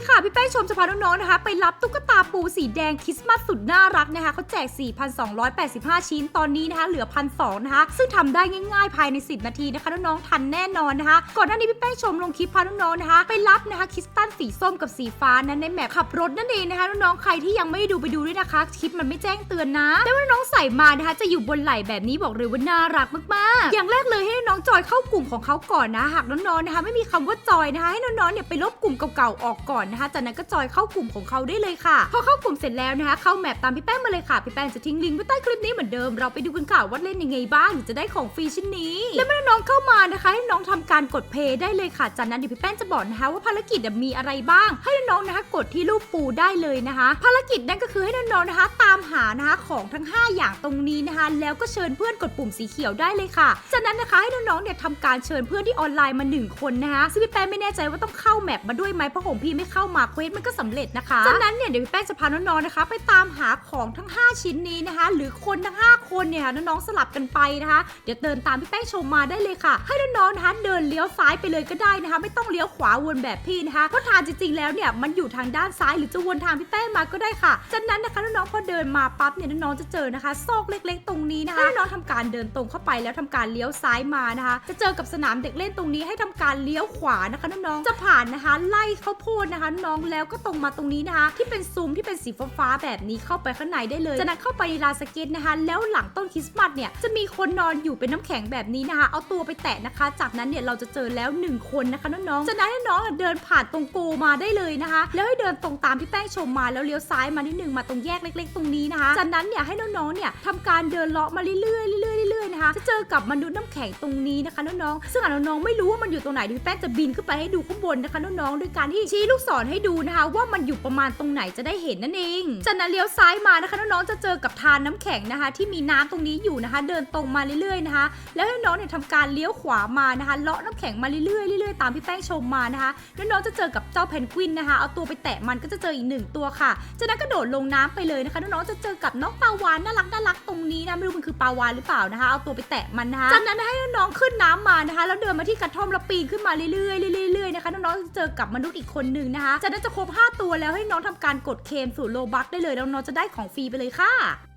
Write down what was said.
นี้ค่ะ พี่แป้งชมจะพาน้องๆนะคะ ไปรับตุ๊กตาปูสีแดงคริสต์มาสสุดน่ารักนะคะเขาแจก 4,285 ชิ้นตอนนี้นะคะ เหลือ1,200นะคะ ซึ่งทำได้ง่ายๆ ภายใน 10 นาทีนะคะน้องๆทันแน่นอนนะคะ ก่อนหน้านี้พี่แป้งชมลงคลิปพาน้องๆนะคะ ไปรับนะคะคริสตัลสีส้มกับสีฟ้านั้นในแมปขับรถนั่นเองนะคะน้องๆใครที่ยังไม่ได้ดูไปดูด้วยนะคะคลิปมันไม่แจ้งเตือนนะแต่ว่าน้องใส่มานะคะจะอยู่บนไหล่แบบนี้บอกเลยว่าน่ารักมากๆ อย่างแรกเลยให อยเข้ากลุ่มของเขาก่อนนะ หากน้องๆนะคะ ไม่มีคำว่าจอยนะคะ ให้น้องๆเนี่ยไปลบกลุ่มเก่าๆออกก่อนนะคะ จากนั้นก็จอยเข้ากลุ่มของเขาได้เลยค่ะ พอเข้ากลุ่มเสร็จแล้วนะคะ เข้าแมปตามพี่แป้งมาเลยค่ะ พี่แป้งจะทิ้งลิงก์ไว้ใต้คลิปนี้เหมือนเดิม เราไปดูกันค่ะว่าเล่นยังไงบ้างถึงจะได้ของฟรีชิ้นนี้ และเมื่อน้องๆเข้ามานะคะ ให้น้องทำการกดเพย์ได้เลยค่ะ จากนั้นเดี๋ยวพี่แป้งจะบอกนะคะว่าภารกิจมีอะไรบ้าง ให้น้องๆนะคะ กดที่รูปปูได้เลยนะคะ ภารกิจนั่นก็คือให้น้องๆนะคะ ตามหานะคะของทั้ง 5 อย่างตรงนี้นะคะ แล้วก็เชิญเพื่อนกดปุ่มสีเขียวได้เลยค่ะ จากนั้นนะคะให้น้องๆเนี่ยทำการเชิญเพื่อนที่ออนไลน์มาหนึ่งคนนะคะซึ่งพี่แป้งไม่แน่ใจว่าต้องเข้าแมปมาด้วยไหมเพราะของพี่ไม่เข้ามาเควสมันก็สำเร็จนะคะจากนั้นเนี่ยเดี๋ยวพี่แป้งจะพาน้องๆนะคะ ไปตามหาของทั้ง 5 ชิ้นนี้นะคะ หรือคนทั้ง 5 คนเนี่ยน้องๆสลับกันไปนะคะ เดี๋ยวเดินตามพี่แป้งชมมาได้เลยค่ะ ให้น้องๆนะคะเดินเลี้ยวซ้ายไปเลยก็ได้นะคะ ไม่ต้องเลี้ยวขวาวนแบบพี่นะคะเพราะทางจริงๆแล้วเนี่ยมันอยู่ทางด้านซ้ายหรือจะวนทางพี่แป้งมาก็ได้ค่ะ จากนั้นนะคะน้องๆพอเดินมาปั๊บเนี่ยน้องๆจะเจอนะคะซอกเล็ก ๆ ตรงนี้นะคะน้องๆทำการเดินตรงเข้าไปแล้วทำการเลี้ยวซ้ายมานะคะจะเจอกับสนามเด็กเล่นตรงนี้ให้ทำการเลี้ยวขวานะคะน้องๆจะผ่านนะคะ ไล่ข้าวโพดนะคะ น้องแล้วก็ตรงมาตรงนี้นะคะ ที่เป็นซุ้มที่เป็นสีฟ้าแบบนี้เข้าไปข้างในได้เลยจากนั้นเข้าไปในลานสเก็ตนะคะ แล้วหลังต้นคริสต์มาสเนี่ยจะมีคนนอนอยู่เป็นน้ำแข็งแบบนี้นะคะ เอาตัวไปแตะนะคะ จากนั้นเนี่ยเราจะเจอแล้วหนึ่งคนนะคะน้องๆจากนั้นน้องเดินผ่านตรงโกมาได้เลยนะคะ แล้วให้เดินตรงตามที่แป้งชมมาแล้วเลี้ยวซ้ายมานิดนึงมาตรงแยกเล็ก ๆ ตรงนี้นะคะจากนั้นเนี่ยให้น้องๆเนี่ยทำการเดินเลาะมาเรื่อยๆ รื่อยๆนะคะจะเจอกับมนุษย์น้ำแข็งตรงนี้นะคะน้องๆซึ่งอาจน้องๆไม่รู้ว่ามันอยู่ตรงไหนดี๋ยวพี่แป้งจะบินขึ้นไปให้ดูข้างบนนะคะน้องๆโดยการที่ชี้ลูกศรให้ดูนะคะ ว่ามันอยู่ประมาณตรงไหนจะได้เห็นนั่นเองจากนั้นเลี้ยวซ้ายมานะคะน้องๆจะเจอกับทานน้ำแข็งนะคะ ที่มีน้ำตรงนี้อยู่นะคะ เดินตรงมาเรื่อยๆนะคะ แล้วน้องเนี่ยทำการเลี้ยวขวามานะคะเลาะน้ำแข็งมาเรื่อยๆเรื่อยๆตามพี่แป้งชมมานะคะแล้วน้องจะเจอกับเจ้าเพนกวินนะคะ เอาตัวไปแตะมันก็จะเจออีกหนึ่งตัวค่ะจากนั้นกระโดดลงน้ำไปเลยนะคะน้องๆจะเจอกับน้องปลาวานน่ารักน่ารักตรงนี้นะไม่รู้มันคือปลาวานหรือเปล่านะคะเอาตัวไปแตะมันนะคะจากนั้นให้น้องขึ้นน้ำมานะคะ แล้วเดินมาที่กระท่อมแล้วปีนขึ้นมาเรื่อยๆเรื่อยๆนะคะน้องๆจะเจอกับมนุษย์อีกคนหนึ่งนะคะจากนั้นจะครบ 5 ตัวแล้วให้น้องทำการกดเคมสู่โลบักได้เลยแล้วน้องจะได้ของฟรีไปเลยค่ะ